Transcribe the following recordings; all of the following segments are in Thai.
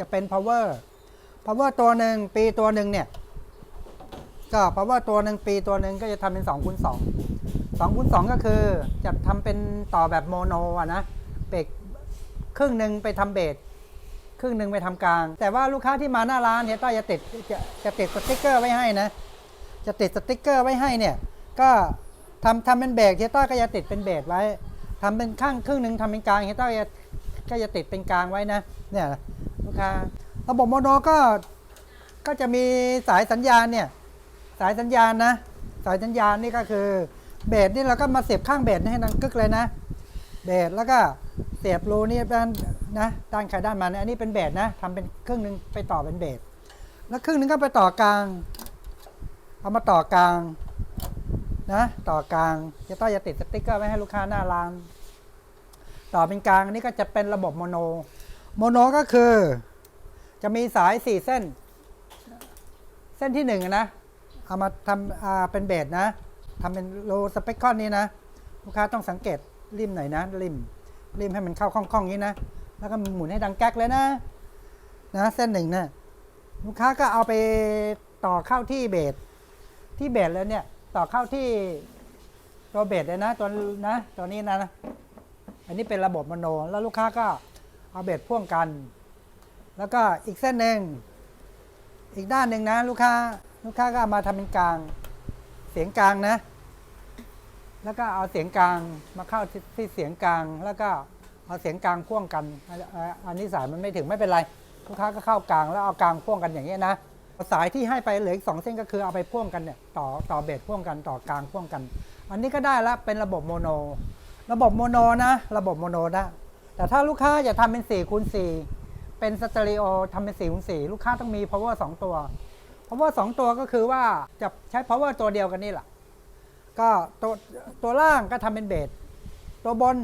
จะเป็น power power ตัวหนึ่งปีตัวหนึ่งเนี่ย ก็ power ตัวหนึ่งปีตัวหนึ่งก็จะทำเป็น2คูณ2 2คูณ2ก็คือจะทำเป็นต่อแบบโมโนอะนะเบรกครึ่งหนึ่งไปทำเบสครึ่งหนึ่งไปทำกลาง แต่ว่าลูกค้าที่มาหน้าร้านเนี่ยต้อยจะติดจะจะติดสติ๊กเกอร์ไว้ให้นะ จะติดสติ๊กเกอร์ไว้ให้เนี่ย ก็ทำทำเป็นเบรกเฮยต้อยก็จะติดเป็นเบรกไว้ทำเป็นข้างครึ่งหนึ่งทำเป็นกลางเฮยต้อยจะก็จะติดเป็นกลางไว้นะ เนี่ย ลูกค้าระบบโมโนก็ก็จะมีสายสัญญาณเนี่ย สายสัญญาณนะ สายสัญญาณนี่ก็คือเบสนี่เราก็มาเสียบข้างเบสให้ดังกึกเลยนะเบสแล้วก็เสียบรูนี่ด้านนะด้านใครด้านมันอันนี้เป็นเบสนะทำเป็นครึ่งหนึ่งไปต่อเป็นเบสแล้วครึ่งหนึงก็ไปต่อกลาง เอามาต่อกลางนะต่อกลางจะต้องจะติดสติ๊กเกอร์ไว้ให้ลูกค้าหน้าร้าน ต่อเป็นกลางอันนี้ก็จะเป็นระบบโมโนโมโนก็คือ จะมีสายสี่เส้น เส้นที่หนึ่งอะนะ เอามาทำเป็นเบสนะทำเป็นโลสเปคคอนนี้นะ ลูกค้าต้องสังเกตริมหน่อยนะ ริม ริมให้มันเข้าคล่องๆอย่างนี้นะ แล้วก็หมุนให้ดังแก๊กเลยนะ นะเส้นหนึ่งนะลูกค้าก็เอาไปต่อเข้าที่เบสที่เบสแล้วเนี่ย ต่อเข้าที่ตัวเบสเลยนะตัวนะตัวนี้นะ อันนี้เป็นระบบมโน แล้วลูกค้าก็เอาเบสพ่วงกัน แล้วก็อีกเส้นหนึ่งอีกด้านหนึ่งนะ ลูกค้าลูกค้าก็เอามาทำเป็นกลาง เสียงกลางนะ แล้วก็เอาเสียงกลางมาเข้าที่เสียงกลาง แล้วก็เอาเสียงกลางพ่วงกัน อันนี้สายมันไม่ถึงไม่เป็นไร ลูกค้าก็เข้ากลางแล้วเอากลางพ่วงกันอย่างนี้ยนะสายที่ให้ไปเหลืออีกสองเส้นก็คือเอาไปพ่วงกันเนี่ยต่อต่อเบสพ่วงกันต่อกลางพ่วงกัน อันนี้ก็ได้ละเป็นระบบโมโน ระบบโมโนนะ ระบบโมโนนะแต่ถ้าลูกค้าอยากทำเป็น4คูณ4 เป็นสเตอริโอทำเป็น4คูณ4ลูกค้าต้องมี power 2 ตัว power 2 ตัวก็คือว่าจะใช้ power ตัวเดียวกันนี่แหละก็ตัวตัวล่างก็ทำเป็นเบสตัวบน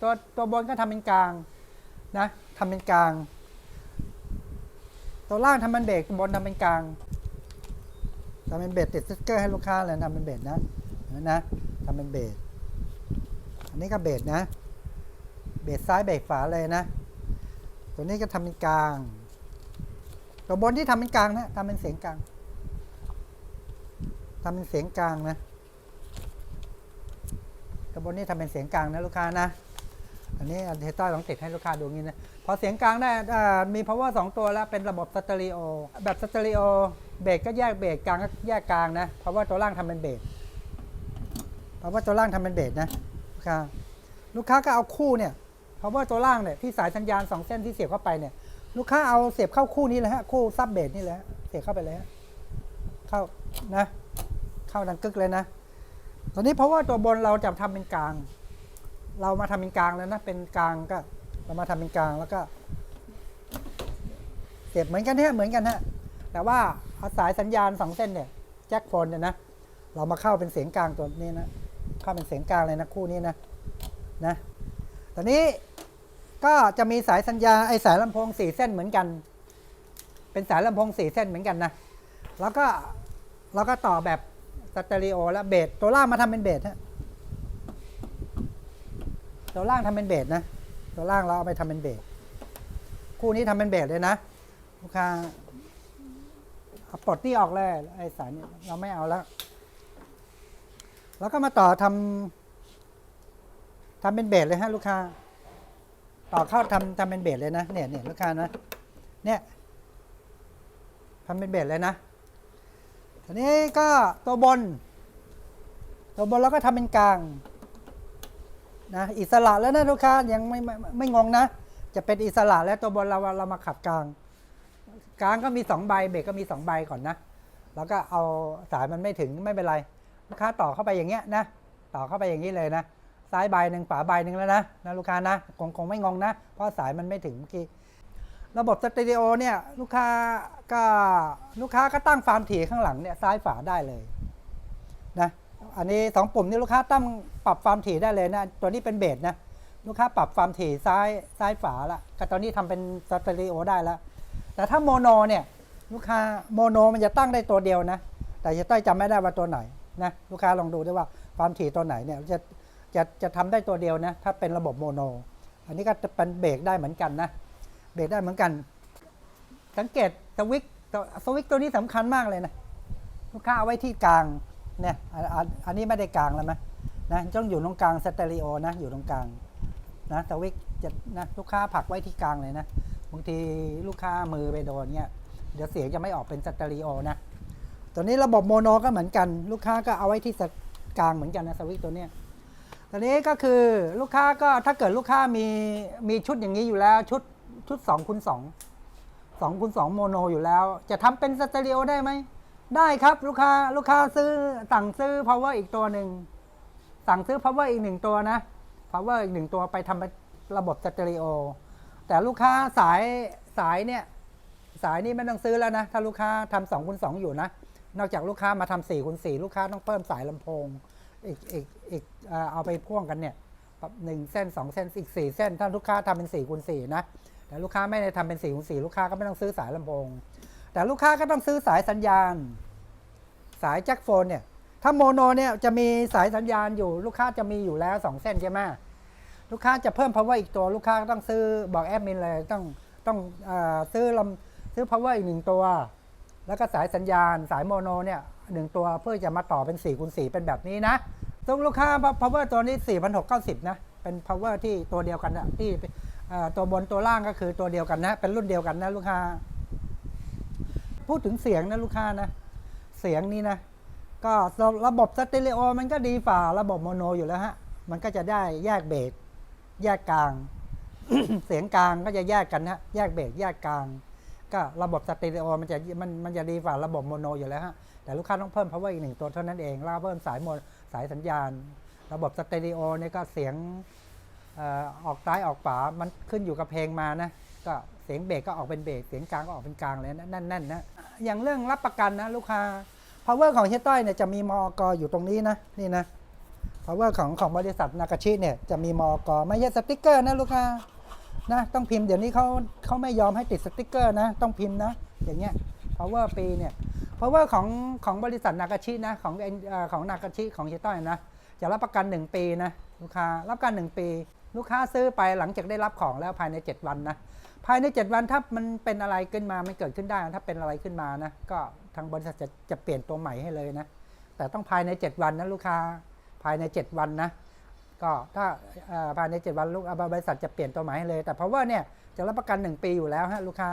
ตัวตัวบนก็ทำเป็นกลางนะทำเป็นกลาง ตัวล่างทำเป็นเบสตัวบนทำเป็นกลางทำเป็นเบสติดสติ๊กเกอร์ให้ลูกค้าเลยทำเป็นเบสนะนะนะทำเป็นเบสอันนี้ก็เบสนะ เบสซ้ายเบสขวาเลยนะ ตัวนี้ก็ทำเป็นกลาง ตัวบนที่ทำเป็นกลางนะทำเป็นเสียงกลางทำเป็นเสียงกลางนะ ตัวบนนี่ทำเป็นเสียงกลางนะลูกค้านะ อันนี้เทต้าลองติดให้ลูกค้าดูงี้นะ พอเสียงกลางได้อ่ามี power 2ตัวแล้วเป็นระบบสเตอริโอ แบบสเตอริโอเบสก็แยกเบสกลางก็แยกกลางนะ เพราะว่าตัวล่างทำเป็นเบสเพราะว่าตัวล่างทำเป็นเบสนะลูกค้า ลูกค้าก็เอาคู่เนี่ย เพราะว่าตัวล่างเนี่ยที่สายสัญญาณสองเส้นที่เสียบเข้าไปเนี่ยลูกค้าเอาเสียบเข้าคู่นี้เลยฮะคู่ซับเบสนี่เลยฮะเสียบเข้าไปเลยฮะเข้านะ เข้าดังกึกเลยนะตอนนี้เพราะว่าตัวบนเราจะทำเป็นกลาง เรามาทำเป็นกลางแล้วนะเป็นกลางก็ เรามาทำเป็นกลางแล้วก็ เสียบเหมือนกันฮะเหมือนกันฮะแต่ว่าเอาสายสัญญาณสองเส้นเนี่ยแจ็คโฟนเนี่ยนะเรามาเข้าเป็นเสียงกลางตัวนี้นะเข้าเป็นเสียงกลางเลยนะคู่นี้นะนะตอนนี้ ก็จะมีสายสัญญาไอสายลำโพงสี่เส้นเหมือนกัน เป็นสายลำโพงสี่เส้นเหมือนกันนะแล้วก็เราก็ต่อแบบสเตอริโอแล้วเบสตัวล่างมาทำเป็นเบสฮะตัวล่างทำเป็นเบสนะ ตัวล่างเราเอาไปทำเป็นเบสคู่นี้ทำเป็นเบสเลยนะลูกค้าเอาปลดนี่ออกเลยไอ้สายนี้เราไม่เอาแล้ว แล้วก็มาต่อทำทำเป็นเบสเลยฮะลูกค้า ต่อเข้าทำทำเป็นเบสเลยนะเนี่ยเนี่ยลูกค้านะเนี่ยทำเป็นเบสเลยนะทีนี้ก็ตัวบน ตัวบนเราก็ทำเป็นกลางนะอิสระแล้วนะลูกค้ายังไม่ไม่ไม่งงนะ จะเป็นอิสระแล้วตัวบนเราเรามาขับกลาง กลางก็มีสองใบเบรกก็มีสองใบก่อนนะแล้วก็เอาสายมันไม่ถึงไม่เป็นไรลูกค้าต่อเข้าไปอย่างเงี้ยนะต่อเข้าไปอย่างนี้เลยนะ ซ้ายใบหนึ่งขวาใบหนึ่งแล้วนะนะลูกค้านะคงคงไม่งงนะ เพราะสายมันไม่ถึงเมื่อกี้ระบบสเตอริโอเนี่ยลูกค้าก็ลูกค้าก็ตั้งฟาร์มถี่ข้างหลังเนี่ยซ้ายฝาได้เลยนะอันนี้สองปุ่มนี่ลูกค้าตั้งปรับความถี่ได้เลยนะตัวนี้เป็นเบสนะลูกค้าปรับความถี่ซ้ายซ้ายฝาละก็ตอนนี้ทำเป็นสเตอริโอได้แล้ว แต่ถ้าโมโนเนี่ยลูกค้าโมโนมันจะตั้งได้ตัวเดียวนะ แต่จะต้อยจำไม่ได้ว่าตัวไหนนะลูกค้าลองดูด้วยว่าความถี่ตัวไหนเนี่ยจะ จะจะทำได้ตัวเดียวนะ ถ้าเป็นระบบโมโน อันนี้ก็จะเป็นเบรกได้เหมือนกันนะ เบรกได้เหมือนกัน สังเกตสวิกตัวสวิกตัวนี้สำคัญมากเลยนะ ลูกค้าเอาไว้ที่กลางเนี่ยอันอันนี้ไม่ได้กลางแล้วไหมนะต้องอยู่ตรงกลางสเตอริโอนะอยู่ตรงกลางนะสวิกจะนะลูกค้าผลักไว้ที่กลางเลยนะบางทีลูกค้ามือไปโดนเนี่ยเดี๋ยวเสียงจะไม่ออกเป็นสเตอริโอนะตัวนี้ระบบโมโนก็เหมือนกัน ลูกค้าก็เอาไว้ที่กลางเหมือนกันนะสวิกตัวเนี้ย ตัวนี้ก็คือลูกค้าก็ถ้าเกิดลูกค้ามีมีชุดอย่างนี้อยู่แล้ว ชุดชุด2คูณ2 2คูณ2โมโนอยู่แล้ว จะทำเป็นสเตอริโอได้ไหม ได้ครับลูกค้าลูกค้าซื้อสั่งซื้อ power อีกตัวหนึ่งสั่งซื้อ power อีกหนึ่งตัวนะ power อีกหนึ่งตัวไปทำเป็นระบบสเตอริโอแต่ลูกค้าสายสายเนี่ยสายนี่ไม่ต้องซื้อแล้วนะ ถ้าลูกค้าทำสองคูณสองอยู่นะ นอกจากลูกค้ามาทำสี่คูณสี่ลูกค้าต้องเพิ่มสายลำโพง อีกอีกอีกเอ่อเอาไปพ่วงกันเนี่ยหนึ่งเส้นสองเส้นอีกสี่เส้น ถ้าลูกค้าทำเป็นสี่คูณสี่นะแต่ลูกค้าไม่ได้ทำเป็นสี่คูณสี่ลูกค้าก็ไม่ต้องซื้อสายลำโพงแต่ลูกค้าก็ต้องซื้อสายสัญญาณ สายแจ็คโฟนเนี่ยถ้าโมโนเนี่ยจะมีสายสัญญาณอยู่ลูกค้าจะมีอยู่แล้ว 2 เส้นใช่ไหมลูกค้าจะเพิ่ม power อีกตัว ลูกค้าก็ต้องซื้อบอกแอดมินเลยต้องต้องอซื้อลำซื้อ power อีกหนึ่งตัว แล้วก็สายสัญญาณสายโมโนเนี่ยหนึ่งตัวเพื่อจะมาต่อเป็น4คูณ4เป็นแบบนี้นะซึ่งลูกค้า power ตัวนี้ 4,690 นะ เป็น power ที่ตัวเดียวกันนะที่ตัวบนตัวล่างก็คือตัวเดียวกันนะ เป็นรุ่นเดียวกันนะลูกค้า พูดถึงเสียงนะลูกค้านะ เสียงนี้นะ ก็ระบบสเตอริโอมันก็ดีฝ่าระบบโมโนอยู่แล้วฮะ มันก็จะได้แยกเบสแยกกลาง เสียงกลางก็จะแยกกันนะแยกเบสแยกกลาง ก็ระบบสเตอริโอมันจะมันมันจะดีฝ่าระบบโมโนอยู่แล้วฮะ แต่ลูกค้าต้องเพิ่ม power อีกหนึ่งตัวเท่านั้นเองแล้วเพิ่มสายโมสายสัญญาณ ระบบสเตอริโอเนี่ยก็เสียงออกซ้ายออกขวามันขึ้นอยู่กับเพลงมานะ ก็เสียงเบสก็ออกเป็นเบสเสียงกลางก็ออกเป็นกลางเลยนะนั่นๆนนะ อย่างเรื่องรับประกันนะลูกค้า power ของเฮยต้อยเนี่ยจะมีมอกอยู่ตรงนี้นะนี่นะ power ของของบริษัทนากาชิเนี่ยจะมีมอกไม่ใช่สติ๊กเกอร์นะลูกค้า นะต้องพิมพ์เดี๋ยวนี้เขาเขาไม่ยอมให้ติดสติกเกอร์นะ ต้องพิมพ์นะ อย่างเงี้ย power ปีเนี่ย power ของของบริษัทนากาชินะของอของนากาชิของเฮยต้อยนะจะรับประกัน 1 ปีนะลูกค้ารับประกัน 1 ปี ลูกค้าซื้อไปหลังจากได้รับของแล้วภายใน 7 วันนะภายใน 7 วันถ้ามันเป็นอะไรขึ้นมามันเกิดขึ้นได้ถ้าเป็นอะไรขึ้นมานะก็ทางบริษัทจะจะเปลี่ยนตัวใหม่ให้เลยนะแต่ต้องภายใน 7 วันนะลูกค้าภายใน 7 วันนะ ก็ถ้าภายใน 7 วันลูกบริษัทจะเปลี่ยนตัวใหม่ให้เลย แต่เพราะว่าเนี่ยจะรับประกัน 1 ปีอยู่แล้วฮะลูกค้า